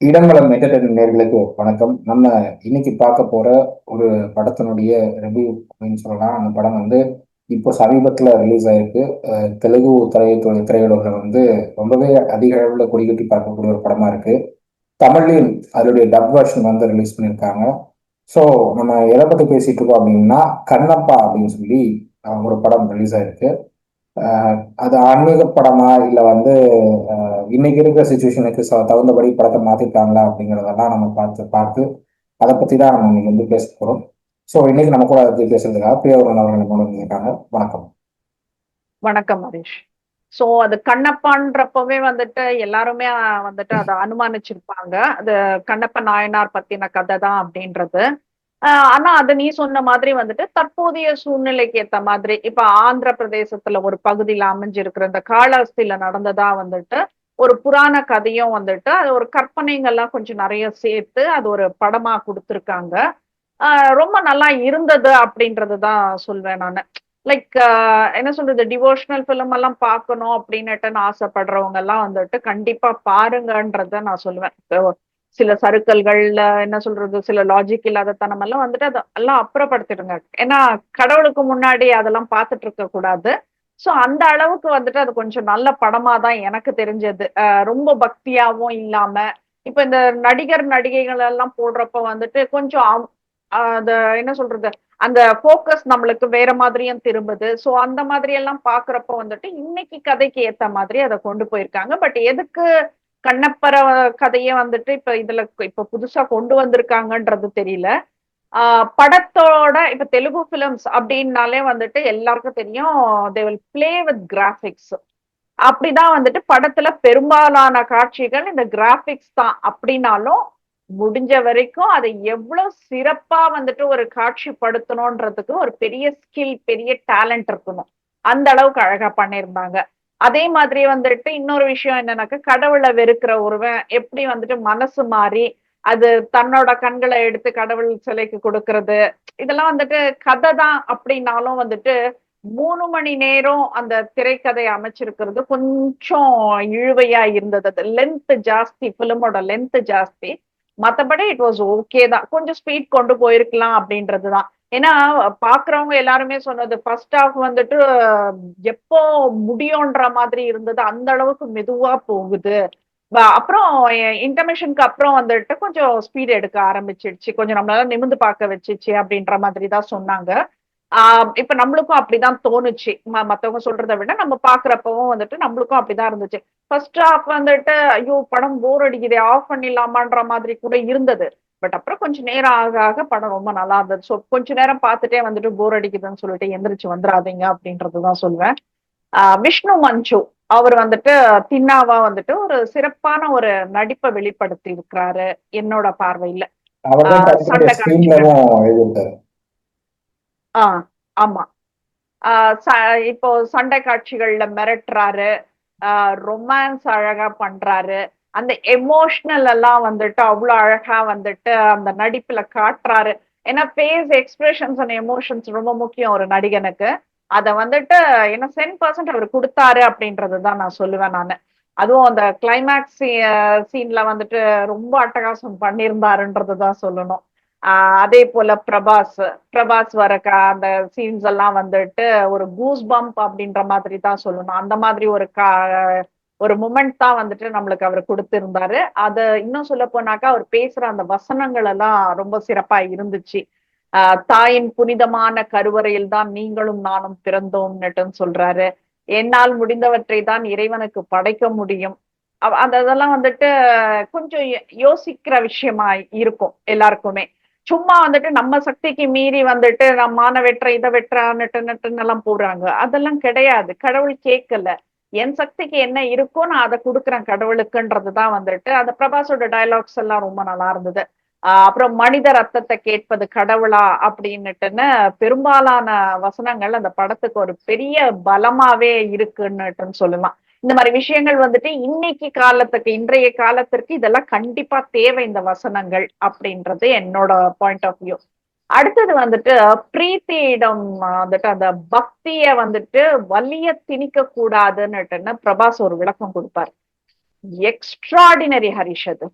இடம்பலம் entertainment நேர்களுக்கு வணக்கம். நம்ம இன்னைக்கு பார்க்க போற ஒரு படத்தினுடைய ரிவ்யூ அப்படின்னு சொல்லலாம். அந்த படம் வந்து இப்போ சமீபத்தில் ரிலீஸ் ஆயிருக்கு. தெலுங்கு திரை திரையுலகில் வந்து ரொம்பவே அதிக அளவில் கொடிகட்டி பார்க்கக்கூடிய ஒரு படமா இருக்கு. தமிழ்லையும் அதனுடைய டப் வெர்ஷன் வந்து ரிலீஸ் பண்ணியிருக்காங்க. ஸோ நம்ம எதை பற்றி பேசிட்டு இருக்கோம் அப்படின்னா கண்ணப்பா அப்படின்னு சொல்லி ஒரு படம் ரிலீஸ் ஆயிருக்கு. அது ஆன்மீக படமா இல்லை வந்து இன்னைக்கு இருக்கிற சுச்சுவேஷனுக்கு தகுந்தபடி படத்தை மாத்திருக்காங்களா அப்படிங்கிறதெல்லாம் நம்ம பார்த்து பார்த்து அதை பத்தி தான் நம்ம இன்னைக்கு வந்து பேச போறோம். ஸோ இன்னைக்கு நம்ம கூட அதை பத்தி பேசுறதுக்காக பிரியவர்கள் அவர்கள் இருக்காங்க வணக்கம். வணக்கம் ஹரிஷ் சோ அது கண்ணப்பான்றப்பவே வந்துட்டு எல்லாருமே வந்துட்டு அதை அனுமானிச்சிருப்பாங்க. அது கண்ணப்ப நாயனார் பத்தின கதை தான் அப்படின்றது. ஆஹ் ஆனா அது நீ சொன்ன மாதிரி வந்துட்டு தற்போதைய சூழ்நிலைக்கு ஏத்த மாதிரி இப்ப ஆந்திர பிரதேசத்துல ஒரு பகுதியில அமைஞ்சிருக்கிற இந்த காளஹஸ்தியில நடந்ததா வந்துட்டு ஒரு புராண கதையும் வந்துட்டு அது ஒரு கற்பனைங்கள்லாம் கொஞ்சம் நிறைய சேர்த்து அது ஒரு படமா கொடுத்துருக்காங்க. ஆஹ் ரொம்ப நல்லா இருந்தது அப்படின்றது தான் சொல்வேன் நான். லைக் என்ன சொல்றது டிவோஷனல் ஃபிலிம் எல்லாம் பார்க்கணும் அப்படின்னுட்டு ஆசைப்படுறவங்க எல்லாம் வந்துட்டு கண்டிப்பா பாருங்கன்றத நான் சொல்லுவேன் சில சறுக்கல்கள்ல என்ன சொல்றது சில லாஜிக் இல்லாத தனம் எல்லாம் வந்துட்டு அதை எல்லாம் அப்புறப்படுத்திடுங்க. ஏன்னா கடவுளுக்கு முன்னாடி அதெல்லாம் பார்த்துட்டு இருக்க கூடாது. சோ அந்த அளவுக்கு வந்துட்டு அது கொஞ்சம் நல்ல படமா தான் எனக்கு தெரிஞ்சது. அஹ் ரொம்ப பக்தியாவும் இல்லாம இப்ப இந்த நடிகர் நடிகைகள் எல்லாம் போடுறப்ப வந்துட்டு கொஞ்சம் அந்த என்ன சொல்றது அந்த போக்கஸ் நம்மளுக்கு வேற மாதிரியும் திரும்புது. சோ அந்த மாதிரி எல்லாம் பாக்குறப்ப வந்துட்டு இன்னைக்கு கதைக்கு ஏத்த மாதிரி அதை கொண்டு போயிருக்காங்க. பட் எதுக்கு கண்ணப்பற கதையை வந்துட்டு இப்ப இதுல இப்ப புதுசா கொண்டு வந்திருக்காங்கன்றது தெரியல. ஆஹ் படத்தோட இப்ப தெலுங்கு பிலிம்ஸ் அப்படின்னாலே வந்துட்டு எல்லாருக்கும் தெரியும் they will play with graphics அப்படிதான் வந்துட்டு படத்துல பெரும்பாலான காட்சிகள் இந்த கிராபிக்ஸ் தான். அப்படின்னாலும் முடிஞ்ச வரைக்கும் அதை எவ்வளவு சிறப்பா வந்துட்டு ஒரு காட்சிப்படுத்தணும்ன்றதுக்கு ஒரு பெரிய ஸ்கில் பெரிய டேலண்ட் இருக்கணும். அந்த அளவுக்கு அழகா பண்ணியிருந்தாங்க. அதே மாதிரி வந்துட்டு இன்னொரு விஷயம் என்னன்னாக்கா கடவுளை வெறுக்கிற ஒருவன் எப்படி வந்துட்டு மனசு மாறி அது தன்னோட கண்களை எடுத்து கடவுள் சிலைக்கு கொடுக்கறது. இதெல்லாம் வந்துட்டு கதை தான் அப்படின்னாலும் வந்துட்டு மூணு மணி நேரம் அந்த திரைக்கதை அமைச்சிருக்கிறது கொஞ்சம் இழுவையா இருந்தது. அது லென்த் ஜாஸ்தி பிலிமோட லென்த் ஜாஸ்தி. மத்தபடி இட் வாஸ் ஓகே தான். கொஞ்சம் ஸ்பீட் கொண்டு போயிருக்கலாம் அப்படின்றது தான் ஏன்னா பாக்குறவங்க எல்லாருமே சொன்னது ஃபர்ஸ்ட் ஹாஃப் வந்துட்டு எப்போ முடியும்ன்ற மாதிரி இருந்தது. அந்த அளவுக்கு மெதுவா போகுது. அப்புறம் இன்டர்மிஷனுக்கு அப்புறம் வந்துட்டு கொஞ்சம் ஸ்பீட் எடுக்க ஆரம்பிச்சிடுச்சு. கொஞ்சம் நம்மளால நிமிந்து பார்க்க வச்சிச்சு அப்படின்ற மாதிரி தான் சொன்னாங்க. ஆஹ் இப்ப நம்மளுக்கும் அப்படிதான் தோணுச்சு. ம- மத்தவங்க சொல்றதை விட நம்ம பாக்குறப்பவும் வந்துட்டு நம்மளுக்கும் அப்படிதான் இருந்துச்சு. ஃபர்ஸ்ட் ஹாஃப் வந்துட்டு ஐயோ படம் போர் அடிக்குதே ஆஃப் பண்ணிடலாமான்ற மாதிரி கூட இருந்தது. பட் அப்புறம் கொஞ்சம் நேரம் ஆக ஆக படம் ரொம்ப நல்லா இருந்தது. ஸோ கொஞ்ச நேரம் பார்த்துட்டே வந்துட்டு போர் அடிக்குதுன்னு சொல்லிட்டு எந்திரிச்சு வந்துடாதீங்க அப்படின்றதுதான் சொல்லுவேன் ஆஹ் விஷ்ணு மஞ்சு. அவர் வந்துட்டு தின்னாவா வந்துட்டு ஒரு சிறப்பான ஒரு நடிப்பை வெளிப்படுத்தி இருக்கிறாரு என்னோட பார்வையில. ஆஹ் ஆஹ் ஆமா. ஆஹ் இப்போ சண்டை காட்சிகள்ல மிரட்டுறாரு. ரொமான்ஸ் அழகா பண்றாரு. அந்த எமோஷனல் எல்லாம் வந்துட்டு அவ்வளவு அழகா வந்துட்டு அந்த நடிப்புல காட்டுறாரு. ஏன்னா ஃபேஸ் எக்ஸ்பிரஷன்ஸ் அண்ட் எமோஷன்ஸ் ரொம்ப முக்கியம் ஒரு நடிகனுக்கு. அத வந்துட்டு என்ன சென் பர்சன்ட் அவர் கொடுத்தாரு அப்படின்றது தான் நான் சொல்லுவேன் நான். அதுவும் அந்த கிளைமேக்ஸ் சீன்ல வந்துட்டு ரொம்ப அட்டகாசம் பண்ணியிருந்தாருன்றது தான் சொல்லணும். ஆஹ் அதே போல பிரபாஸ் பிரபாஸ் வர க- அந்த சீன்ஸ் எல்லாம் வந்துட்டு ஒரு கூஸ் பம்ப் அப்படின்ற மாதிரி தான் சொல்லணும். அந்த மாதிரி ஒரு கா ஒரு மூமெண்ட் தான் வந்துட்டு நம்மளுக்கு அவர் கொடுத்திருந்தாரு. அத இன்னும் சொல்ல போனாக்கா அவர் பேசுற அந்த வசனங்கள் எல்லாம் ரொம்ப சிறப்பா இருந்துச்சு. தாயின் புனிதமான கருவறையில் தான் நீங்களும் நானும் பிறந்தோம்னுட்டுன்னு சொல்றாரு. என்னால் முடிந்தவற்றை தான் இறைவனுக்கு படைக்க முடியும். அந்த இதெல்லாம் வந்துட்டு கொஞ்சம் யோசிக்கிற விஷயமா இருக்கும் எல்லாருக்குமே. சும்மா வந்துட்டு நம்ம சக்திக்கு மீறி வந்துட்டு நம்ம மான வெட்டுற இதை வெட்டுறான்னுட்டு எல்லாம் போடுறாங்க. அதெல்லாம் கிடையாது. கடவுள் கேட்கல. என் சக்திக்கு என்ன இருக்கோ நான் அதை கொடுக்குறேன் கடவுளுக்குன்றதுதான் வந்துட்டு. அந்த பிரபாஸோட டயலாக்ஸ் எல்லாம் ரொம்ப நல்லா இருந்தது. அப்புறம் மனித ரத்தத்தை கேட்பது கடவுளா அப்படின்னுட்டுன்னு பெரும்பாலான வசனங்கள் அந்த படத்துக்கு ஒரு பெரிய பலமாவே இருக்குன்னுட்டுன்னு சொல்லலாம். இந்த மாதிரி விஷயங்கள் வந்துட்டு இன்னைக்கு காலத்துக்கு இன்றைய காலத்திற்கு இதெல்லாம் கண்டிப்பா தேவை இந்த வசனங்கள் அப்படின்றது என்னோட பாயிண்ட் ஆஃப் வியூ அடுத்தது வந்துட்டு பிரீத்தியிடம் வந்துட்டு அந்த பக்திய வந்துட்டு வலிய திணிக்க கூடாதுன்னுட்டுன்னு பிரபாஸ் ஒரு விளக்கம் கொடுப்பார். எக்ஸ்ட்ராடினரி ஹரிஷ் அது.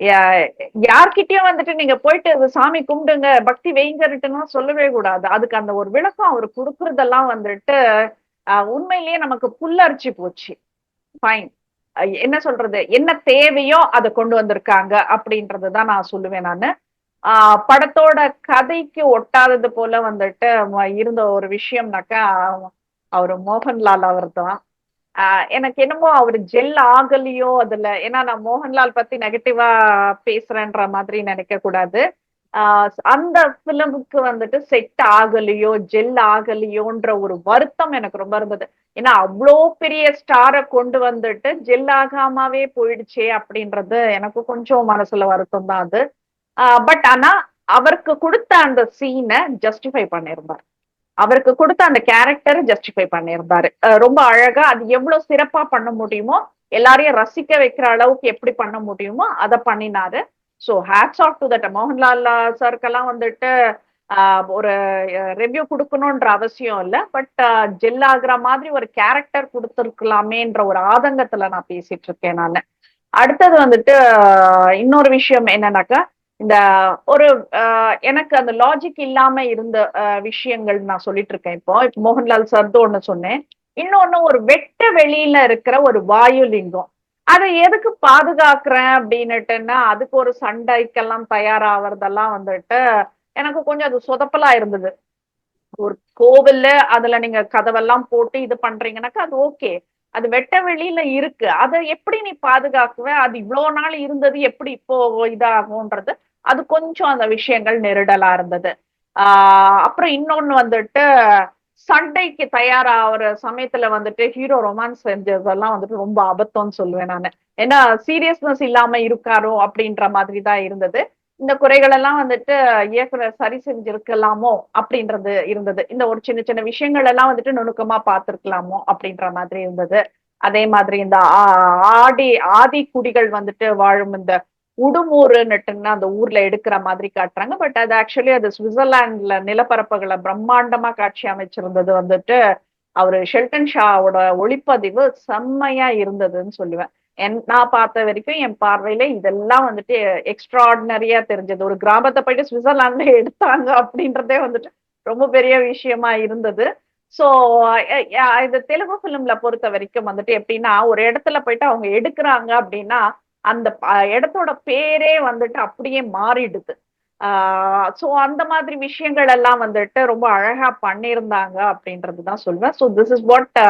யார்கிட்டயும் வந்துட்டு நீங்க போயிட்டு சாமி கும்பிடுங்க பக்தி வைங்கன்னுட்டுன்னா சொல்லவே கூடாது. அதுக்கு அந்த ஒரு விளக்கம் அவர் கொடுக்கறதெல்லாம் வந்துட்டு ஆஹ் உண்மையிலேயே நமக்கு புல்லரிச்சு போச்சு. ஃபைன் என்ன சொல்றது? என்ன தேவையோ அதை கொண்டு வந்திருக்காங்க அப்படின்றதுதான் நான் சொல்லுவேன் நானு. ஆஹ் படத்தோட கதைக்கு ஒட்டாதது போல வந்துட்டு இருந்த ஒரு விஷயம்னாக்கா அவரு மோகன்லால் அவர் தான் எனக்கு என்னமோ அவர் ஜெல் ஆகலையோ அதுல. ஏன்னா நான் மோகன்லால் பத்தி நெகட்டிவா பேசுறேன்ற மாதிரி நினைக்க கூடாது. ஆஹ் அந்த பிலிமுக்கு வந்துட்டு செட் ஆகலையோ ஜெல் ஆகலையோன்ற ஒரு வருத்தம் எனக்கு ரொம்ப இருந்தது. ஏன்னா அவ்வளோ பெரிய ஸ்டாரை கொண்டு வந்துட்டு ஜெல் ஆகாமவே போயிடுச்சே அப்படின்றது எனக்கு கொஞ்சம் மனசுல வருத்தம் தான் அது பட் ஆனா அவருக்கு கொடுத்த அந்த சீனை ஜஸ்டிஃபை பண்ணிருந்தார் அவருக்கு கொடுத்த அந்த கேரக்டர் ஜஸ்டிஃபை பண்ணியிருந்தாரு. ரொம்ப அழகா அது எவ்வளவு சிறப்பா பண்ண முடியுமோ எல்லாரையும் ரசிக்க வைக்கிற அளவுக்கு எப்படி பண்ண முடியுமோ அதை பண்ணினாரு. So hats off to that Mohanlal சாருக்கெல்லாம் வந்துட்டு ஆஹ் ஒரு ரிவ்யூ கொடுக்கணுன்ற அவசியம் இல்லை. பட் ஜெல் ஆகுற மாதிரி ஒரு கேரக்டர் கொடுத்துருக்கலாமேன்ற ஒரு ஆதங்கத்துல நான் பேசிட்டு இருக்கேன் நான். அடுத்தது வந்துட்டு இன்னொரு விஷயம் என்னன்னாக்கா இந்த ஒரு ஆஹ் எனக்கு அந்த லாஜிக் இல்லாம இருந்த ஆஹ் விஷயங்கள் நான் சொல்லிட்டு இருக்கேன் இப்போ. இப்போ மோகன்லால் சர்து ஒண்ணு சொன்னேன். இன்னொன்னு ஒரு வெட்ட வெளியில இருக்கிற ஒரு வாயுலிங்கம். அதை எதுக்கு பாதுகாக்கிறேன் அப்படின்னுட்டுன்னா அதுக்கு ஒரு சண்டைக்கெல்லாம் தயாராகிறதெல்லாம் வந்துட்டு எனக்கு கொஞ்சம் அது சொதப்பலா இருந்தது. ஒரு கோவில்ல அதுல நீங்க கதவெல்லாம் போட்டு இது பண்றீங்கன்னாக்கா அது ஓகே. அது வெட்ட வெளியில இருக்கு. அதை எப்படி நீ பாதுகாக்குவ? அது இவ்வளவு நாள் இருந்தது எப்படி இப்போ இதாகும்ன்றது அது கொஞ்சம் அந்த விஷயங்கள் நெருடலா இருந்தது. ஆஹ் அப்புறம் இன்னொன்னு வந்துட்டு சண்டைக்கு தயாராகிற சமயத்துல வந்துட்டு ஹீரோ ரொமான்ஸ் செஞ்சதெல்லாம் வந்துட்டு ரொம்ப அபத்தம்னு சொல்லுவேன் நான். ஏன்னா சீரியஸ்னஸ் இல்லாம இருக்காரோ அப்படின்ற மாதிரி தான் இருந்தது. இந்த குறைகள் எல்லாம் வந்துட்டு இயக்குனர் சரி செஞ்சிருக்கலாமோ அப்படின்றது இருந்தது. இந்த ஒரு சின்ன சின்ன விஷயங்கள் எல்லாம் வந்துட்டு நுணுக்கமா பார்த்திருக்கலாமோ அப்படின்ற மாதிரி இருந்தது. அதே மாதிரி இந்த ஆ- ஆடி ஆதி குடிகள் வந்துட்டு வாழும் இந்த உடுமூருன்னுட்டுன்னு அந்த ஊர்ல எடுக்கிற மாதிரி காட்டுறாங்க. பட் அது ஆக்சுவலி அது சுவிட்சர்லாந்துல நிலப்பரப்புகளை பிரம்மாண்டமா காட்சி அமைச்சிருந்தது வந்துட்டு அவரு ஷெல்டன் ஷாவோட ஒளிப்பதிவு செம்மையா இருந்ததுன்னு சொல்லுவேன். என் நான் பார்த்த வரைக்கும் என் பார்வையில இதெல்லாம் வந்துட்டு எக்ஸ்ட்ராடினரியா தெரிஞ்சது. ஒரு கிராமத்தை போயிட்டு சுவிட்சர்லாந்துல எடுத்தாங்க அப்படின்றதே வந்துட்டு ரொம்ப பெரிய விஷயமா இருந்தது. சோ இது தெலுங்கு பிலிம்ல பொறுத்த வரைக்கும் வந்துட்டு எப்படின்னா ஒரு இடத்துல போயிட்டு அவங்க எடுக்கிறாங்க அப்படின்னா அந்த இடத்தோட பேரே வந்துட்டு அப்படியே மாறிடுது. சோ அந்த மாதிரி விஷயங்கள் எல்லாம் வந்துட்டு ரொம்ப அழகா பண்ணியிருந்தாங்க அப்படின்றது தான் சொல்லுவேன் ஸோ திஸ் இஸ் வாட்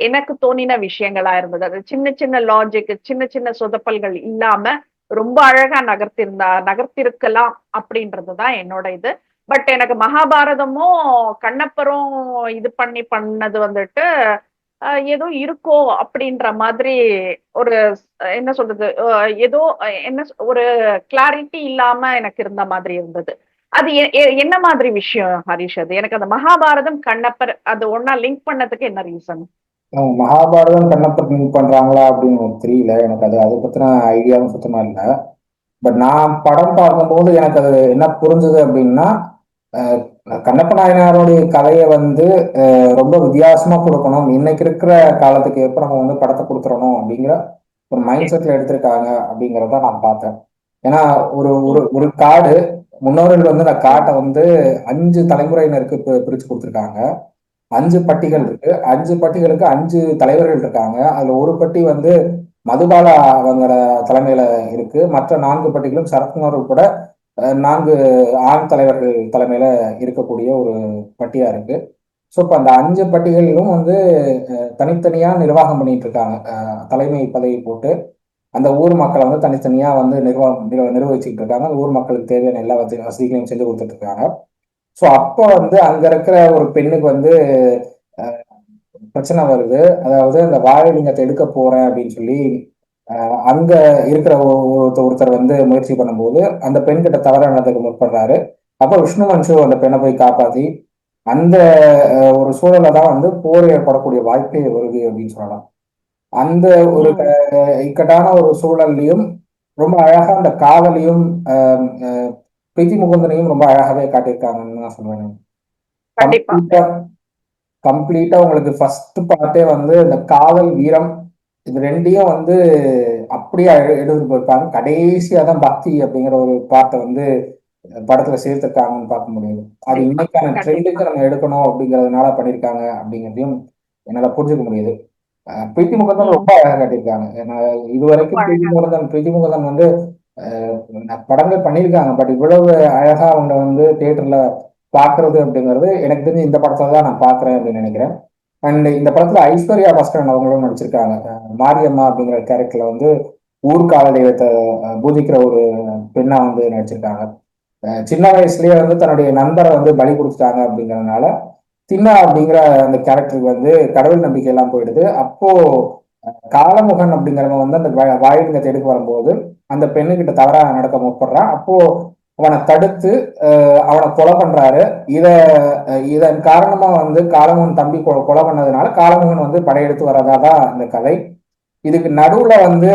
எனக்கு தோணின விஷயங்களா இருந்தது. அது சின்ன சின்ன லாஜிக் சின்ன சின்ன சொதப்பல்கள் இல்லாம ரொம்ப அழகா நகர்த்திருந்தா நகர்த்திருக்கலாம் அப்படின்றது தான் என்னோட இது. பட் எனக்கு மகாபாரதமும் கண்ணப்பரும் இது பண்ணி பண்ணது வந்துட்டு ஏதோ இருக்கோ அப்படின்ற மாதிரி ஒரு என்ன சொல்றது ஏதோ என்ன ஒரு கிளாரிட்டி இல்லாம எனக்கு இருந்த மாதிரி இருந்தது. அது என்ன மாதிரி விஷயம் ஹரிஷ்? அது எனக்கு அந்த மகாபாரதம் கண்ணப்பர் அது ஒன்னா லிங்க் பண்ணதுக்கு என்ன ரீசன் மகாபாரதம் கண்ணப்பர் லிங்க் பண்றாங்களா அப்படின்னு தெரியல. எனக்கு அது அதை பத்தின ஐடியாவும் சுத்தமா இல்லை. பட் நான் படம் பார்க்கும்போது எனக்கு அது என்ன புரிஞ்சுது அப்படின்னா கண்ணப்ப நாயனாருடைய கதையை வந்து ரொம்ப வித்தியாசமா கொடுக்கணும். இன்னைக்கு இருக்கிற காலத்துக்கு ஏற்ப நம்ம வந்து படத்தை கொடுத்துடணும் அப்படிங்கிற ஒரு மைண்ட் செட்ல எடுத்திருக்காங்க அப்படிங்கிறத நான் பார்த்தேன். ஏன்னா ஒரு ஒரு ஒரு காடு முன்னோர்கள் வந்து அந்த காட்டை வந்து அஞ்சு தலைமுறையினருக்கு பி- பிரிச்சு கொடுத்துருக்காங்க. அஞ்சு பட்டிகள் இருக்கு. அஞ்சு பட்டிகளுக்கு அஞ்சு தலைவர்கள் இருக்காங்க. அதுல ஒரு பட்டி வந்து மதுபாலா அவங்களோட தலைமையில இருக்கு. மற்ற நான்கு பட்டிகளும் சரத்குமார் உட்பட நான்கு ஆண் தலைவர்கள் தலைமையில இருக்கக்கூடிய ஒரு பட்டியா இருக்கு. ஸோ இப்போ அந்த அஞ்சு பட்டிகளிலும் வந்து தனித்தனியாக தனித்தனியா நிர்வாகம் பண்ணிட்டு இருக்காங்க தலைமை பதவி போட்டு அந்த ஊர் மக்களை வந்து தனித்தனியா வந்து நிர்வாகம் நிர்வகிச்சுக்கிட்டு இருக்காங்க அந்த ஊர் மக்களுக்கு தேவையான எல்லா வசதி வசதிகளையும் செஞ்சு கொடுத்துட்டு இருக்காங்க ஸோ அப்போ வந்து அங்க இருக்கிற ஒரு பெண்ணுக்கு வந்து பிரச்சனை வருது. அதாவது அந்த வாழைலிங்கத்தை எடுக்க போறேன் அப்படின்னு சொல்லி அங்க இருக்கிற ஒருத்தர் வந்து முயற்சி பண்ணும்போது அந்த பெண் கிட்ட தவறாக நடந்துக்க முற்படுறாரு. அப்போ விஷ்ணு மன்சு அந்த பெண்ணை போய் காப்பாத்தி அந்த ஒரு சூழலை தான் வந்து போர் ஏற்படக்கூடிய வாய்ப்பே வருது அப்படின்னு சொல்லலாம். அந்த ஒரு இக்கட்டான ஒரு சூழல்லையும் ரொம்ப அழகா அந்த காதலையும் பிரீத்தி முகுந்தனையும் ரொம்ப அழகாவே காட்டியிருக்காங்கன்னு நான். சொல்லுவேன் கம்ப்ளீட்டா உங்களுக்கு ஃபர்ஸ்ட் பார்ட்டே வந்து இந்த காதல் வீரம் இது ரெண்டையும் வந்து அப்படியே எடு- எடுத்துட்டு போயிருப்பாங்க கடைசியா தான் பக்தி அப்படிங்கிற ஒரு பாட்டை வந்து படத்துல சேர்த்திருக்காங்கன்னு பார்க்க முடியுது. அது இன்னைக்கான ட்ரெண்டுக்கு நம்ம எடுக்கணும் அப்படிங்கறதுனால பண்ணியிருக்காங்க அப்படிங்கிறதையும் என்னால புரிஞ்சுக்க முடியுது. பிரீத்தி முகர்தன் ரொம்ப அழகா காட்டியிருக்காங்க. இது வரைக்கும் பிரீத்தி முகர்தன் பிரீத்தி முகர்தன் வந்து படங்கள் பண்ணியிருக்காங்க. பட் இவ்வளவு அழகா அவங்க வந்து தியேட்டர்ல பாக்குறது அப்படிங்கிறது எனக்கு தெரிஞ்சு இந்த படத்தை தான் நான் பாக்குறேன் அப்படின்னு நினைக்கிறேன். அண்ட் இந்த படத்துல ஐஸ்வர்யா பாஸ்கரன் அவங்களும் நடிச்சிருக்காங்க. மாரியம்மா அப்படிங்கிற கேரக்டர்ல வந்து ஊர்கால தெய்வத்தை அஹ் பூஜிக்கிற ஒரு பெண்ணா வந்து நடிச்சிருக்காங்க. சின்ன வயசுலயே வந்து தன்னுடைய நண்பரை வந்து பலி கொடுத்துட்டாங்க அப்படிங்கறதுனால தின்னா அப்படிங்கிற அந்த கேரக்டருக்கு வந்து கடவுள் நம்பிக்கை எல்லாம் போயிடுது. அப்போ காலமுகன் அப்படிங்கிறவங்க வந்து அந்த வா- வாயிலிங்கத்தை வரும்போது அந்த பெண்ணுகிட்ட தவறா நடக்க முற்படுறான். அப்போ அவனை தடுத்து அவனை கொலை பண்றாரு. இத இதன் காரணமா வந்து காலமுகன் தம்பி கொலை பண்ணதுனால காலமுகன் வந்து படையெடுத்து வரதா தான் இந்த கதை. இதுக்கு நடுவுல வந்து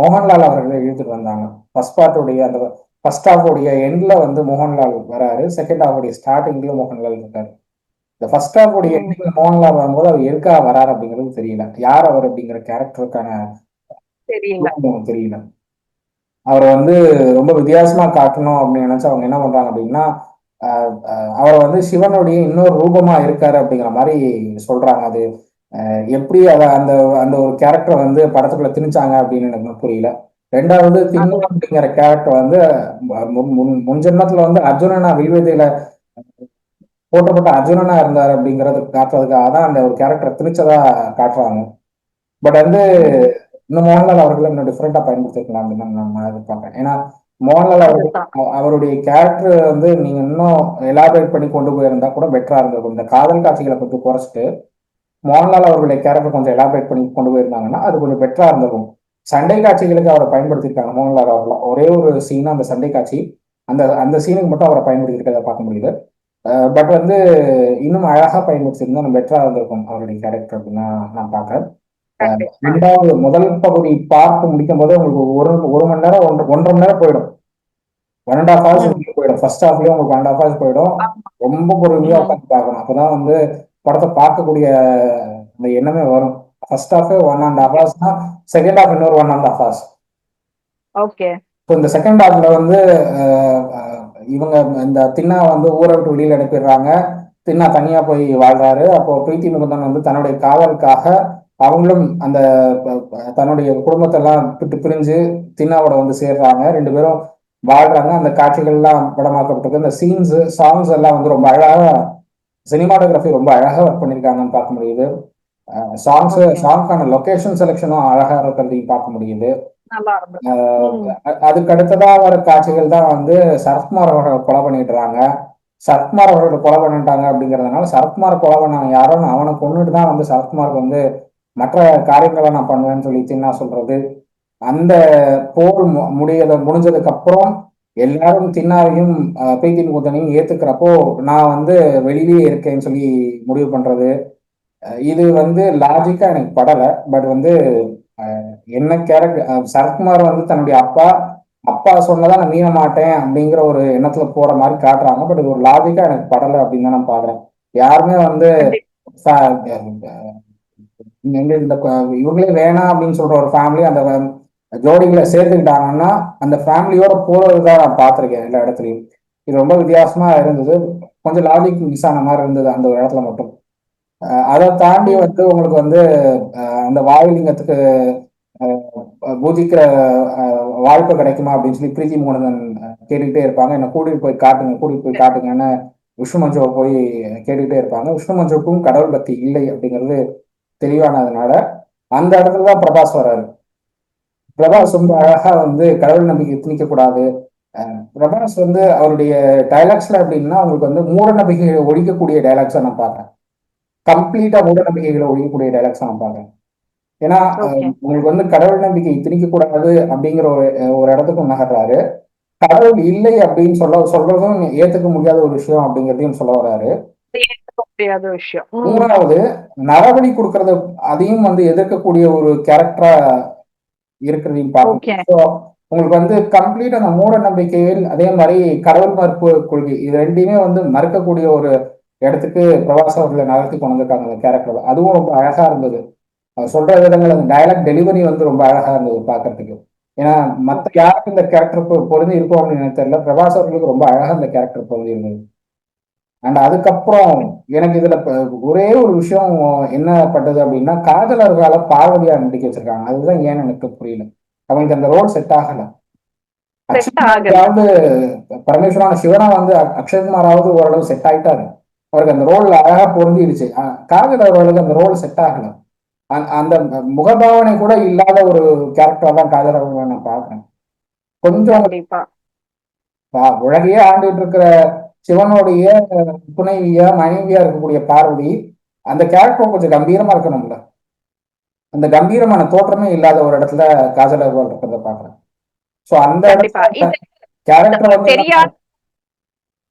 மோகன்லால் அவர்கள் இழுத்துட்டு வந்தாங்க. ஃபர்ஸ்ட் பார்ட்டுடைய அந்த ஃபர்ஸ்ட் ஹாஃபுடைய எண்ட்ல வந்து மோகன்லால் வராரு. செகண்ட் ஹாஃபுடைய ஸ்டார்டிங்லயும் மோகன்லால் இருக்காரு. இந்த ஃபர்ஸ்ட் ஹாஃபுடைய ம். எண்ட்ல மோகன்லால் வரும்போது அவர் எதுக்காக வராரு அப்படிங்கிறது தெரியல. யார் அவர் அப்படிங்கிற கேரக்டருக்கான தெரியல. அவரை வந்து ரொம்ப வித்தியாசமா காட்டணும் அப்படின்னு நினைச்சு அவங்க என்ன பண்றாங்க அப்படின்னா அவரை வந்து சிவனுடைய இன்னொரு ரூபமா இருக்காரு அப்படிங்கிற மாதிரி சொல்றாங்க. அது எப்படி அத அந்த அந்த ஒரு கேரக்டர் வந்து படத்துக்குள்ள திணிச்சாங்க அப்படின்னு எனக்கு புரியல. ரெண்டாவது திண்ணு அப்படிங்கிற கேரக்டர் வந்து முன் முன்- ஜென்மத்துல வந்து அர்ஜுனனா வில்வேதையில போட்டப்பட்ட அர்ஜுனனா இருந்தார் அப்படிங்கறது காட்டுறதுக்காக தான் அந்த ஒரு கேரக்டரை திணிச்சதா காட்டுறாங்க. பட் வந்து இன்னும் மோகன்லால் அவர்கள் இன்னும் டிஃப்ரெண்டா பயன்படுத்திருக்கலாம் அப்படின்னு நான் எதிர்பார்க்கிறேன். ஏன்னா மோகன்லால் அவர்கள் அவருடைய கேரக்டர் வந்து நீங்க இன்னும் எலாபரேட் பண்ணி கொண்டு போயிருந்தா கூட பெட்டரா இருந்திருக்கும். இந்த காதல் காட்சிகளை கொஞ்சம் குறைச்சிட்டு மோகன்லால் அவருடைய கேரக்டர் கொஞ்சம் எலாபரேட் பண்ணி கொண்டு போயிருந்தாங்கன்னா அது கொஞ்சம் பெட்டரா இருந்திருக்கும். சண்டை காட்சிகளுக்கு அவரை பயன்படுத்தியிருக்காங்க மோகன்லால் அவர்கள். ஒரே ஒரு சீன் அந்த சண்டை காட்சி. அந்த அந்த சீனுக்கு மட்டும் அவரை பயன்படுத்தியிருக்கிறத பார்க்க முடியுது. பட் வந்து இன்னும் அழகா பயன்படுத்தியிருந்தா நம்ம பெட்டரா இருந்திருக்கும் அவருடைய கேரக்டர் அப்படின்னு நான் பார்க்கறேன். கண்டிப்பா. ரெண்டாவது முதல் பகுதி பார்த்து முடிக்கும் போது உங்களுக்கு ஒரு ஒரு மணி நேரம் ஒன்று ஒன்றரை மணி நேரம் போயிடும். ஒன் அண்ட் ஹாஃப் ஹவர்ஸ் போயிடும். ஃபர்ஸ்ட் ஹாஃப்லயே உங்களுக்கு ஒன் அண்ட் ஹாஃப் ஹவர்ஸ் போயிடும் ரொம்ப பொறுமையா. உட்காந்து பார்க்கணும். அப்பதான் வந்து படத்தை பார்க்கக்கூடிய அந்த எண்ணமே வரும். First half one and half ஹவர்ஸ்னா second half இன்னொரு one and half hours okay so இந்த செகண்ட் ஹாஃப்ல வந்து இவங்க இந்த தின்னா வந்து ஊரை விட்டு வெளியில அனுப்பிடுறாங்க. தின்னா தனியா போய் வாழ்றாரு. அப்போ பிரீத்தி முகுந்தன் வந்து தன்னுடைய காதலுக்காக அவங்களும் அந்த தன்னுடைய குடும்பத்தெல்லாம் விட்டு பிரிஞ்சு தின்னாவோட வந்து சேர்றாங்க. ரெண்டு பேரும் வாழ்றாங்க. அந்த காட்சிகள்லாம் படமாக்கப்பட்டிருக்கு. இந்த சீன்ஸ் சாங்ஸ் எல்லாம் வந்து ரொம்ப அழகா சினிமாட்டோகிராஃபி ரொம்ப அழகா ஒர்க் பண்ணியிருக்காங்கன்னு பார்க்க முடியுது. சாங்ஸ். சாங்க்கான லொகேஷன் செலெக்ஷனும் அழகா இருக்கிறதையும் பார்க்க முடியுது. அதுக்கு அடுத்ததா வர காட்சிகள் தான் வந்து சரத்குமார் அவர்களை கொலை பண்ணிடுறாங்க. சரத்குமார் அவர்களை கொலை பண்ணிட்டாங்க அப்படிங்கறதுனால சரத்குமார் கொலை பண்ணவன் யாரோன்னு அவனை கொண்டுட்டு தான் வந்து சரத்குமாருக்கு வந்து மற்ற காரியங்களை நான் பண்ணுவேன்னு சொல்லி தின்னா சொல்றது? அந்த போர் முடியத முடிஞ்சதுக்கு அப்புறம் எல்லாரும் தின்னாவையும் பிரீத்தி முகுந்தனையும் ஏத்துக்கிறப்போ நான் வந்து வெளியிலேயே இருக்கேன்னு சொல்லி முடிவு பண்றது. இது வந்து லாஜிக்கா எனக்கு படல. பட் வந்து என்ன கேரக்டர் சரத்குமார் வந்து தன்னுடைய அப்பா அப்பா சொன்னதா நான் மீற மாட்டேன் அப்படிங்கிற ஒரு எண்ணத்துல போற மாதிரி காட்டுறாங்க. பட் இது ஒரு லாஜிக்கா எனக்கு படல அப்படின்னு தான் நான் பாக்குறேன். யாருமே வந்து எங்க இந்த இவங்களே வேணாம் அப்படின்னு சொல்ற ஒரு ஃபேமிலி அந்த ஜோடிகளை சேர்த்துக்கிட்டாங்கன்னா அந்த ஃபேமிலியோட போறதுதான் தான் நான் பார்த்துருக்கேன் எல்லா இடத்துலையும். இது ரொம்ப வித்தியாசமா இருந்தது. கொஞ்சம் லாஜிக் மிஸ் ஆன மாதிரி இருந்தது அந்த ஒரு இடத்துல மட்டும். அதை தாண்டி வந்து உங்களுக்கு வந்து அந்த வாயுலிங்கத்துக்கு பூஜிக்கிற வாய்ப்பு கிடைக்குமா அப்படின்னு சொல்லி பிரீத்தி மோகனன் கேட்டுக்கிட்டே இருப்பாங்க. என்ன கூட்டிட்டு போய் காட்டுங்க கூட்டிட்டு போய் காட்டுங்கன்னு விஷ்ணு மஞ்சுவை போய் கேட்டுக்கிட்டே இருப்பாங்க. விஷ்ணு மஞ்சுவுக்கும் கடவுள் பக்தி இல்லை அப்படிங்கிறது தெளிவானதுனால அந்த இடத்துல தான் பிரபாஸ் வராரு பிரபாஸ் ரொம்ப அழகா வந்து கடவுள் நம்பிக்கை திணிக்க கூடாது பிரபாஸ் வந்து அவருடைய டைலாக்ஸ்ல அப்படின்னா உங்களுக்கு வந்து மூட நம்பிக்கைகளை ஒழிக்கக்கூடிய டைலாக்ஸை நான் பார்க்கறேன். கம்ப்ளீட்டா மூட நம்பிக்கைகளை ஒழிக்கக்கூடிய டைலாக்ஸ் நான் பார்க்கறேன். ஏன்னா. உங்களுக்கு வந்து கடவுள் நம்பிக்கை திணிக்க கூடாது அப்படிங்கிற ஒரு ஒரு இடத்துக்கும் நகர்றாரு. கடவுள் இல்லை அப்படின்னு சொல்ல சொல்றதும் ஏத்துக்க முடியாத ஒரு விஷயம் அப்படிங்கிறதையும் சொல்ல வர்றாரு. முடியாத விஷயம். மூணாவது நரபலி கொடுக்கறது அதையும் வந்து எதிர்க்கக்கூடிய ஒரு கேரக்டரா இருக்கிறதையும். பார்க்கணும். உங்களுக்கு வந்து கம்ப்ளீட் அந்த மூட நம்பிக்கையில் அதே மாதிரி கடவுள் மறுப்பு கொள்கை இது ரெண்டையுமே வந்து மறுக்கக்கூடிய ஒரு இடத்துக்கு பிரபாஸ் அவர்களை நகர்த்தி கொண்டு வந்திருக்காங்க அந்த கேரக்டர் அதுவும் ரொம்ப அழகா இருந்தது. அவர் சொல்ற விதங்கள் அந்த டயலாக் டெலிவரி வந்து ரொம்ப அழகா இருந்தது பார்க்கறதுக்கு. ஏன்னா மற்ற யாருக்கு இந்த கேரக்டர் பொருந்தி இருக்கும் அப்படின்னு எனக்கு தெரியல. பிரபாஸ் அவர்களுக்கு ரொம்ப அழகா இந்த கேரக்டர் பொருந்தி இருந்தது. அண்ட் அதுக்கப்புறம் எனக்கு இதுல ஒரே ஒரு விஷயம் என்ன பட்டது அப்படின்னா காதலர்கால பார்வதியா நடிக்க வச்சிருக்காங்க. அதுதான் ஏன்னு எனக்கு புரியல. அவங்களுக்கு அந்த ரோல் செட் ஆகல. அக்ஷய்குமாராவது பரமேஸ்வரன் சிவனா வந்து அக்- அக்ஷய்குமாராவது ஓரளவு செட் ஆயிட்டாரு. அவருக்கு அந்த ரோல் அழகா பொருந்திடுச்சு அஹ் காதலர் அவர்களுக்கு அந்த ரோல் செட் ஆகல. அந்த- அந்த முகபாவனை கூட இல்லாத ஒரு கேரக்டர் தான் காதலர் அவர்களை நான் பாக்குறேன் கொஞ்சம் உலகையே ஆண்டுட்டு இருக்கிற சிவனுடைய துணைவியா மனைவியா இருக்கக்கூடிய பார்வதி அந்த கேரக்டர் கொஞ்சம் கம்பீரமா இருக்கணும்ல அந்த கம்பீரமான தோற்றமே இல்லாத ஒரு இடத்துல காஜல் அகர்வால் இருக்கிறத பாக்குறேன் சோ அந்த கேரக்டர் வந்து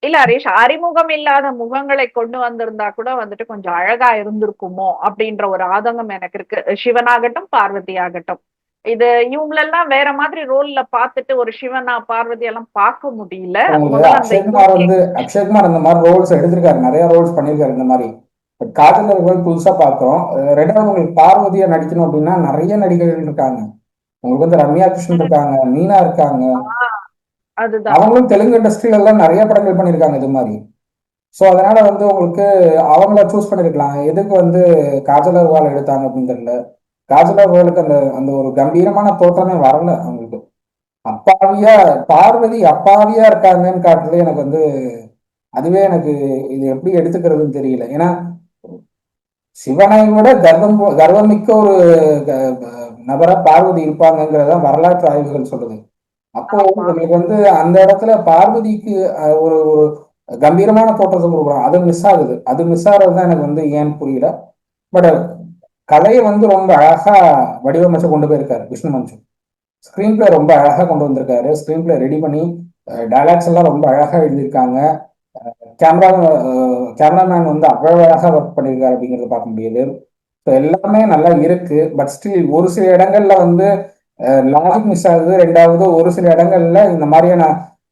இல்ல ஹரிஷ் அறிமுகம் இல்லாத முகங்களை கொண்டு வந்திருந்தா கூட வந்துட்டு கொஞ்சம் அழகா இருந்திருக்குமோ அப்படின்ற ஒரு ஆதங்கம் எனக்கு இருக்கு. சிவனாகட்டும் பார்வதி ஆகட்டும் இது இவங்களெல்லாம் வேற மாதிரி ரோல்ல பார்த்துட்டு ஒரு சிவனா பார்வதி எல்லாம் பார்க்க முடியல. அந்த அக்ஷய்குமார் வந்து அக்ஷய்குமார் இந்த மாதிரி ரோல்ஸ் எடுத்திருக்காரு. நிறைய ரோல்ஸ் பண்ணியிருக்காரு இந்த மாதிரி. காதலர்கள் புதுசா பார்க்கிறோம். அஹ் ரெண்டாவது உங்களுக்கு பார்வதியா நடிக்கணும் அப்படின்னா நிறைய நடிகர்கள் இருக்காங்க. உங்களுக்கு வந்து ரம்யா கிருஷ்ணன் இருக்காங்க மீனா இருக்காங்க. அவங்களும் தெலுங்கு இண்டஸ்ட்ரியில எல்லாம் நிறைய படங்கள் பண்ணியிருக்காங்க இது மாதிரி. ஸோ அதனால வந்து உங்களுக்கு அவங்கள சூஸ் பண்ணிருக்கலாம். எதுக்கு வந்து காஜல் அகர்வால் எடுத்தாங்க அப்படின்னு தெரியல. காஜல் அகர்வாலுக்கு அந்த அந்த ஒரு கம்பீரமான தோற்றமே வரல அவங்களுக்கு. அப்பாவியா பார்வதி அப்பாவியா இருக்காங்கன்னு காட்டுறது எனக்கு வந்து அதுவே எனக்கு இது எப்படி எடுத்துக்கிறதுன்னு தெரியல. ஏன்னா சிவனை விட கர்வம் கர்வமிக்க ஒரு நபரா பார்வதி இருப்பாங்கங்கிறத வரலாற்று ஆய்வுகள் சொல்லுது. அப்போ. உங்களுக்கு வந்து அந்த இடத்துல பார்வதிக்கு ஒரு ஒரு கம்பீரமான தோற்றத்தை கொடுக்குறோம் அது மிஸ் ஆகுது. அது மிஸ் ஆகிறது தான் எனக்கு வந்து ஏன்னு புரியல. பட் கதையை வந்து ரொம்ப அழகா வடிவமைச்சு கொண்டு போயிருக்காரு விஷ்ணு மஞ்சு ஸ்க்ரீன் பிளே ரொம்ப அழகா கொண்டு வந்திருக்காரு. ஸ்க்ரீன் பிளே ரெடி பண்ணி டைலாக்ஸ் எல்லாம் ரொம்ப அழகா எழுதியிருக்காங்க. கேமரா கேமராமேன் வந்து அவ்வளவு அழகா ஒர்க் பண்ணியிருக்காரு அப்படிங்கறத பார்க்க முடியுது. ஸோ எல்லாமே நல்லா இருக்கு. பட் ஸ்டில் ஒரு சில இடங்கள்ல வந்து லாஜிக் மிஸ் ஆகுது. ரெண்டாவது ஒரு சில இடங்கள்ல இந்த மாதிரியான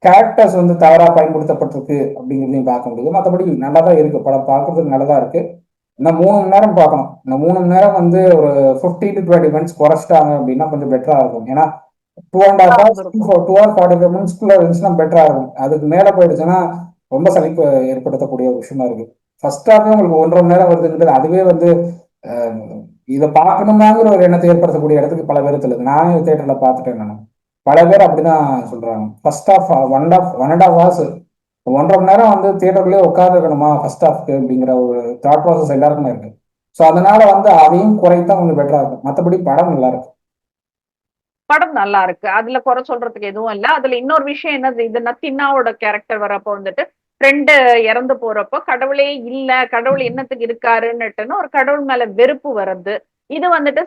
கேரக்டர்ஸ் வந்து தவறா பயன்படுத்தப்பட்டிருக்கு அப்படிங்கிறதையும் பார்க்க முடியுது. மற்றபடி நல்லா தான் இருக்கு. படம் பார்க்கறதுக்கு நல்லா தான் இருக்கு. இன்னும் மூணு மணி நேரம் பார்க்கணும். இந்த மூணு மணி நேரம் வந்து ஒரு ஃபிஃப்டி டு டுவெண்ட்டி மினிட்ஸ் குறைச்சிட்டாங்க அப்படின்னா கொஞ்சம் பெட்டரா இருக்கும். ஏன்னா two and half hours two hour forty five மினிட்ஸ்க்குள்ள இருந்துச்சுன்னா பெட்டரா இருக்கும். அதுக்கு மேல போயிடுச்சுன்னா ரொம்ப சலிப்பு ஏற்படுத்தக்கூடிய ஒரு விஷயமா இருக்கு. ஃபர்ஸ்ட் ஹாஃபே உங்களுக்கு ஒன்றரை மணி நேரம் வருதுன்றது அதுவே வந்து இதை பார்க்கணுமாங்கிற ஒரு எண்ணத்தை ஏற்படுத்தக்கூடிய இடத்துக்கு பல பேர் தெரியுது நானே தேட்டர்ல பார்த்துட்டேன் நான். பல பேர் அப்படிதான் சொல்றாங்க. First half one half one and half hours ஒன்றரை மணி நேரம் வந்து தியேட்டர்லயே உட்காந்துருக்கணுமா ஃபர்ஸ்ட் ஹாஃப்க்கு அப்படிங்கிற ஒரு தாட் ப்ராசஸ் எல்லாருக்குமே இருக்கு. ஸோ அதனால வந்து அதையும் குறைத்தா கொஞ்சம் பெட்டரா இருக்கும். மற்றபடி படம் நல்லா இருக்கும் படம் நல்லா இருக்கு. அதுல குறை சொல்றதுக்கு எதுவும் இல்ல. அதுல இன்னொரு விஷயம் என்னது? இது நத்தின்னாவோட கேரக்டர் வரப்போ வந்துட்டு ஃப்ரெண்டு இறந்து போறப்போ கடவுளே இல்ல கடவுள் என்னத்துக்கு இருக்காருன்னுட்டுன்னு ஒரு கடவுள் மேல வெறுப்பு வருது இது வந்துட்டு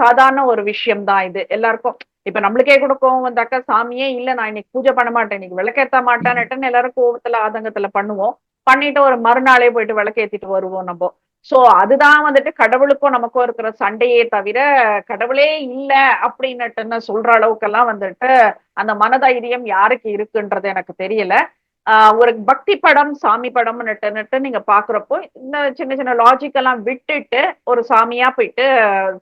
சாதாரண ஒரு விஷயம் தான் இது. எல்லாருக்கும் இப்ப நம்மளுக்கே கூட கோவம் வந்தாக்கா சாமியே இல்ல நான் இன்னைக்கு பூஜை பண்ண மாட்டேன். இன்னைக்கு விளக்கேத்த மாட்டேன்னுட்டுன்னு எல்லாரும் கோபத்துல ஆதங்கத்துல பண்ணுவோம். பண்ணிட்டு ஒரு மறுநாளே போயிட்டு விளக்கேத்திட்டு வருவோம் நம்ம. சோ அதுதான் வந்துட்டு கடவுளுக்கும் நமக்கும் இருக்கிற சண்டையே தவிர கடவுளே இல்ல அப்படின்னுட்டுன்னு சொல்ற அளவுக்கெல்லாம் வந்துட்டு அந்த மனதைரியம் யாருக்கு இருக்குன்றது எனக்கு தெரியல. ஆஹ் ஒரு பக்தி படம் சாமி படம்னுட்டுன்னுட்டு நீங்க பாக்குறப்போ இந்த சின்ன சின்ன லாஜிக் எல்லாம் விட்டுட்டு ஒரு சாமியா போயிட்டு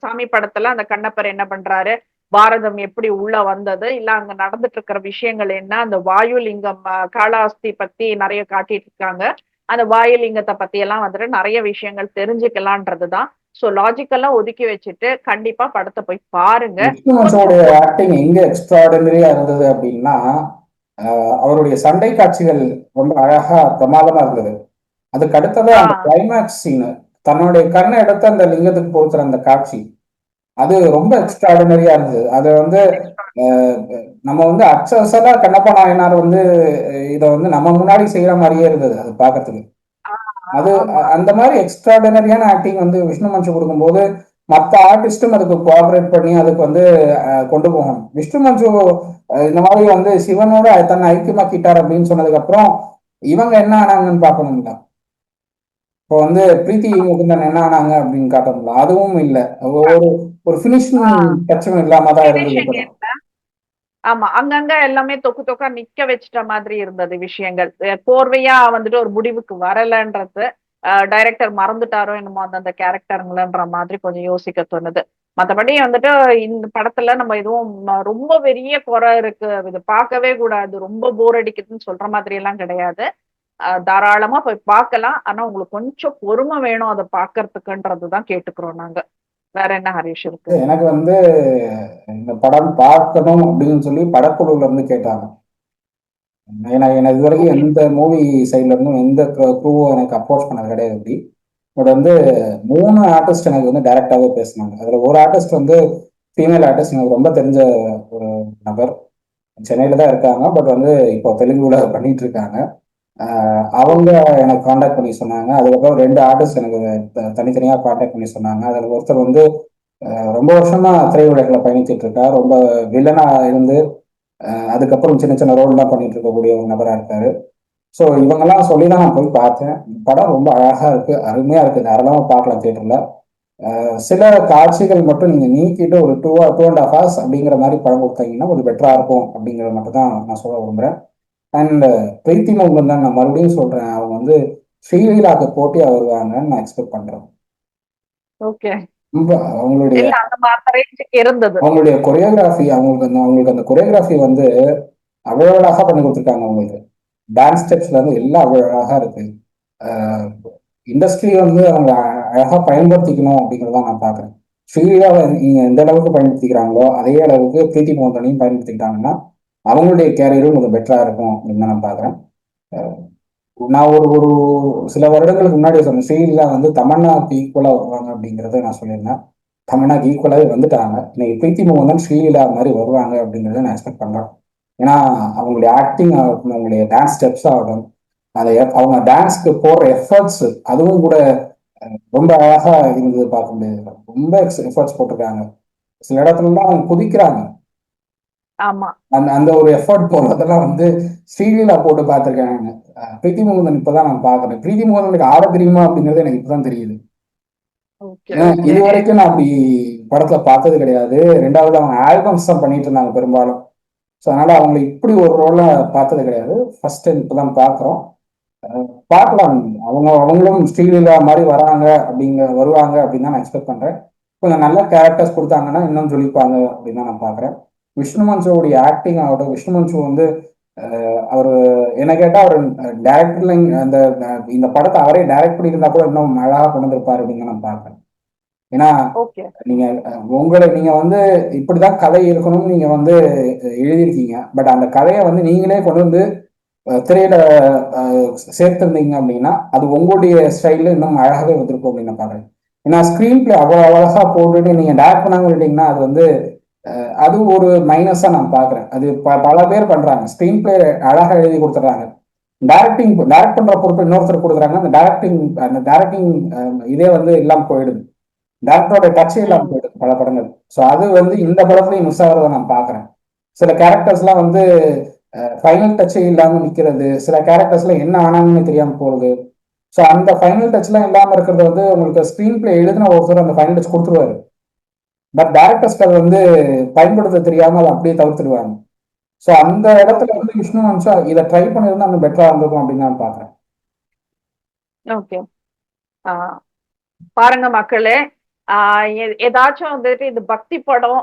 சாமி படத்துல அந்த கண்ணப்பர் என்ன பண்றாரு? பாரதம் எப்படி உள்ள வந்தது? இல்ல அங்க நடந்துட்டு இருக்கிற விஷயங்கள் என்ன? அந்த வாயுலிங்கம் ஆஹ் காளாஸ்தி பத்தி நிறைய காட்டிட்டு இருக்காங்க அந்த வாயுலிங்கத்தை பத்தி எல்லாம் வந்துட்டு நிறைய விஷயங்கள் தெரிஞ்சுக்கலான்றதுதான். சோ லாஜிக்கெல்லாம் ஒதுக்கி வச்சுட்டு கண்டிப்பா படத்தை போய் பாருங்க. ஆக்டிங் எங்க எக்ஸ்ட்ராடினரியா இருந்தது அப்படின்னா அவருடைய சண்டை காட்சிகள் ரொம்ப அழகா பிரமாதமா இருந்தது. அதுக்கு அடுத்தது அந்த. கிளைமேக்ஸ் சீன் தன்னுடைய கண்ணை எடுத்து அந்த லிங்கத்துக்கு பொறுத்துற அந்த காட்சி. அது ரொம்ப எக்ஸ்ட்ராடினரியா இருந்தது. அது வந்து நம்ம வந்து அச்சசலா கண்ணப்ப நாயனார் வந்து இதை வந்து நம்ம முன்னாடி செய்யற மாதிரியே இருந்தது அது பார்க்கறதுக்கு அது. அந்த மாதிரி எக்ஸ்ட்ராடினரியான ஆக்டிங் வந்து விஷ்ணு மஞ்சு கொடுக்கும்போது மற்ற ஆர்டிஸ்டும் அதுக்கு கோஆபரேட் பண்ணி அதுக்கு வந்து கொண்டு போகணும். விஷ்ணு மஞ்சு இந்த மாதிரி வந்து சிவனோட தன்னை ஐக்கியமாக்கிட்டார் அப்படின்னு சொன்னதுக்கு அப்புறம் இவங்க என்ன ஆனாங்கன்னு பார்க்கணும்ல இப்போ வந்து பிரீத்தி முகுந்தன் என்ன ஆனாங்க அப்படின்னு காட்டணும்ல அதுவும் இல்லை. ஒரு ஒரு ஃபினிஷிங். டச்சும் இல்லாம தான் இருந்தது. ஆமா அங்கங்க எல்லாமே தொக்கு தொக்கா நிக்க வச்சிட்ட மாதிரி இருந்தது விஷயங்கள். அஹ் கோர்வையா வந்துட்டு ஒரு முடிவுக்கு வரலன்றது டைரக்டர் மறந்துட்டாரோ என்னமோ அந்தந்த கேரக்டருங்களன்ற மாதிரி கொஞ்சம் யோசிக்க தோணுது. மற்றபடி வந்துட்டு இந்த படத்துல நம்ம எதுவும் ரொம்ப பெரிய குறை இருக்கு. இது பார்க்கவே கூடாது. ரொம்ப போர் அடிக்குதுன்னு சொல்ற மாதிரி எல்லாம் கிடையாது தாராளமா போய் பார்க்கலாம். ஆனா உங்களுக்கு கொஞ்சம் பொறுமை வேணும் அதை பார்க்கறதுக்குன்றதுதான் கேட்டுக்கிறோம் நாங்க. வேற என்ன ஹரிஷ் இருக்கு? எனக்கு வந்து இந்த படம் பார்க்கணும் அப்படின்னு சொல்லி படக்குழுல இருந்து கேட்டாங்க. ஏன்னா எனக்கு இது வரைக்கும் எந்த மூவி சைட்ல இருந்தும் எந்த க்ரூவும் எனக்கு அப்ரோச் பண்ணது கிடையாது அப்படி. பட் வந்து மூணு ஆர்டிஸ்ட் எனக்கு வந்து டைரக்டாவே பேசினாங்க. அதுல ஒரு ஆர்டிஸ்ட் வந்து ஃபீமேல் ஆர்டிஸ்ட் எனக்கு ரொம்ப தெரிஞ்ச ஒரு நபர். சென்னையில தான் இருக்காங்க. பட் வந்து இப்போ தெலுங்குல பண்ணிட்டு இருக்காங்க. அவங்க எனக்கு காண்டாக்ட் பண்ணி சொன்னாங்க. அதுக்கப்புறம் ரெண்டு ஆர்டிஸ்ட் எனக்கு தனித்தனியாக தனித்தனியா காண்டாக்ட் பண்ணி சொன்னாங்க. அதுல ஒருத்தர் வந்து ரொம்ப வருஷமா திரையுலகில் பயணித்துட்டு இருக்கார். ரொம்ப வில்லனா இருந்து அதுக்கப்புறம் சின்ன சின்ன ரோல்லாம் பண்ணிட்டு இருக்கக்கூடிய ஒரு நபரா இருக்காரு. ஸோ இவங்கெல்லாம் சொல்லி தான் நான் போய் பார்த்தேன். படம் ரொம்ப அழகா இருக்கு. அருமையா இருக்கு. தாராளமா பார்க்கலாம் தியேட்டர்ல சில காட்சிகள் மட்டும் நீங்க நீக்கிட்டு ஒரு two two and half hours அப்படிங்கிற மாதிரி படம் கொடுத்தீங்கன்னா கொஞ்சம் பெட்டரா இருக்கும் அப்படிங்கிறத மட்டும் தான் நான் சொல்ல விரும்புறேன். அண்ட் பிரீத்தி மோகன் தான் நான் மறுபடியும் சொல்றேன். அவங்க வந்து ஸ்ரீலீலாக்கு போட்டியா வருவாங்கன்னு நான் எக்ஸ்பெக்ட் பண்றேன். ஓகே அவங்களுடைய அவங்களுடைய கொரியோகிராஃபி அவங்களுக்கு அந்த அவங்களுக்கு அந்த கொரியோகிராஃபி வந்து அவ்வளவு அழகா பண்ணி கொடுத்துருக்காங்க அவங்களுக்கு. டான்ஸ் ஸ்டெப்ஸ்ல இருந்து எல்லாம் அவ்வளவு அழகா இருக்கு இண்டஸ்ட்ரி வந்து அவங்க அழகா பயன்படுத்திக்கணும் அப்படிங்கிறத நான் பாக்குறேன் ஸ்ரீலீலாவை நீங்க எந்த அளவுக்கு பயன்படுத்திக்கிறாங்களோ அதே அளவுக்கு பிரீத்தி மோகனையும் பயன்படுத்திக்கிட்டாங்கன்னா அவங்களுடைய கேரியரும் கொஞ்சம் பெட்டராக இருக்கும் அப்படின்னு தான் நான் பார்க்குறேன். நான் ஒரு ஒரு சில வருடங்களுக்கு முன்னாடி சொன்ன ஸ்ரீலீலா வந்து தமன்னாக்கு ஈக்குவலாக வருவாங்க அப்படிங்கிறத நான் சொல்லியிருந்தேன். தமன்னாக்கு ஈக்குவலாகவே வந்துட்டாங்க. இன்னைக்கு பிரீத்தி மோகன் ஸ்ரீலீலா மாதிரி வருவாங்க அப்படிங்கிறத நான் எக்ஸ்பெக்ட் பண்ணுறேன் ஏன்னா அவங்களுடைய ஆக்டிங் ஆகட்டும் அவங்களுடைய டான்ஸ் ஸ்டெப்ஸ் ஆகட்டும் அதை அவங்க டான்ஸ்க்கு போடுற எஃபர்ட்ஸ் அதுவும் கூட ரொம்ப அழகாக இருந்தது பார்க்க முடியாது. ரொம்ப எஃபர்ட்ஸ் போட்டிருக்காங்க. சில இடத்துலலாம் அவங்க குதிக்கிறாங்க. அந்த அந்த ஒரு எஃபர்ட் போடுறதெல்லாம் வந்து ஸ்ரீலீலா போட்டு பார்த்துருக்கேன் நான். பிரீத்தி மோகன் இப்பதான் நான் பார்க்கறேன். பிரீத்தி மோகனுக்கு ஆட தெரியுமா அப்படிங்கிறது எனக்கு இப்பதான் தெரியுது. இது வரைக்கும் நான் அப்படி படத்துல பார்த்தது கிடையாது. ரெண்டாவது அவங்க ஆல்பம்ஸ் தான் பண்ணிட்டு இருந்தாங்க பெரும்பாலும். ஸோ அதனால அவங்களை இப்படி ஒரு ரோல பார்த்தது கிடையாது. ஃபர்ஸ்ட் டைம் இப்பதான் பார்க்குறோம். பார்க்கலாம். அவங்க அவங்களும் ஸ்ரீலீலா மாதிரி வராங்க அப்படிங்க வருவாங்க அப்படின்னு தான் நான் எக்ஸ்பெக்ட் பண்றேன். கொஞ்சம் நல்ல கேரக்டர்ஸ் கொடுத்தாங்கன்னா இன்னும் சொல்லிப்பாங்க அப்படின்னு தான் நான் பார்க்குறேன். விஷ்ணு மன்சுவோடைய ஆக்டிங் ஆகட்டும் விஷ்ணு மன்சு வந்து அவர் என்ன கேட்டால் அவர் டேரக்டர்ல அந்த இந்த படத்தை அவரே டைரக்ட் பண்ணியிருந்தா கூட இன்னும் அழகா கொண்டு வந்திருப்பாரு அப்படின்னு நான் பார்க்குறேன் ஏன்னா நீங்க உங்களை நீங்க வந்து இப்படிதான் கதை இருக்கணும்னு நீங்க வந்து எழுதியிருக்கீங்க. பட் அந்த கதையை வந்து நீங்களே கொண்டு வந்து திரையில சேர்த்திருந்தீங்க அப்படின்னா அது உங்களுடைய ஸ்டைல்ல இன்னும் அழகாவே வந்திருக்கும் அப்படின்னு நான் பாக்குறேன் ஏன்னா ஸ்கிரீன் பிளே அவ்வளவு அழகா போட்டுட்டு நீங்க டேரக்ட் பண்ணாம விட்டீங்கன்னா அது வந்து அது ஒரு மைனஸா நான் பாக்குறேன் அது ப- பல பேர் பண்றாங்க. ஸ்கிரீன் பிளே அழகா எழுதி கொடுத்துட்றாங்க. டைரக்டிங் டைரக்ட் பண்ற பொறுப்பு இன்னொருத்தர் கொடுக்குறாங்க. அந்த டைரக்டிங் அந்த டைரக்டிங் இதே வந்து இல்லாம போயிடுது. டேரக்டரோட டச்சே இல்லாம போயிடுது பல படங்கள். ஸோ அது வந்து இந்த படத்துலயும் மிஸ் ஆகிறத நான் பாக்குறேன் சில கேரக்டர்ஸ்லாம் வந்து ஃபைனல் டச்சே இல்லாம நிக்கிறது. சில கேரக்டர்ஸ்ல என்ன ஆனாங்கன்னு தெரியாம போறது. ஸோ அந்த ஃபைனல் டச்லாம் இல்லாம இருக்கிறது வந்து உங்களுக்கு ஸ்க்ரீன் பிளே எழுதின ஒருத்தர் அந்த ஃபைனல் டச் கொடுத்துருவாரு. பட் டேரக்டர்ஸ்க்கு அதை வந்து பயன்படுத்த தெரியாம அதை அப்படியே தவிர்த்துடுவாங்க. ஸோ அந்த இடத்துல வந்து விஷ்ணு வம்சா இதை ட்ரை பண்ணியிருந்தா அந்த பெட்டரா இருந்திருக்கும் அப்படின்னு நான் பாக்குறேன் ஓகே பாருங்க மக்களே. ஏதாச்சும் வந்துட்டு இது பக்தி படம்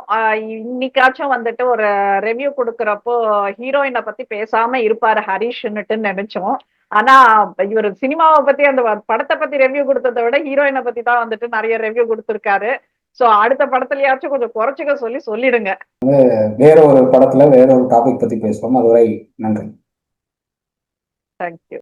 இன்னைக்காச்சும் வந்துட்டு ஒரு ரெவியூ கொடுக்குறப்போ ஹீரோயினை பத்தி பேசாம இருப்பாரு ஹரிஷ்னுட்டு நினைச்சோம். ஆனா இவர் சினிமாவை பத்தி அந்த படத்தை பத்தி ரெவியூ கொடுத்ததை விட ஹீரோயினை பத்தி தான் வந்துட்டு நிறைய ரெவியூ கொடுத்துருக்காரு. சோ அடுத்த படத்துலயாச்சும் கொஞ்சம் குறைச்சிக்க சொல்லி சொல்லிடுங்க. வேற ஒரு படத்துல வேற ஒரு டாபிக் பத்தி பேசுவோம். அதுவரை நன்றி. தேங்க்யூ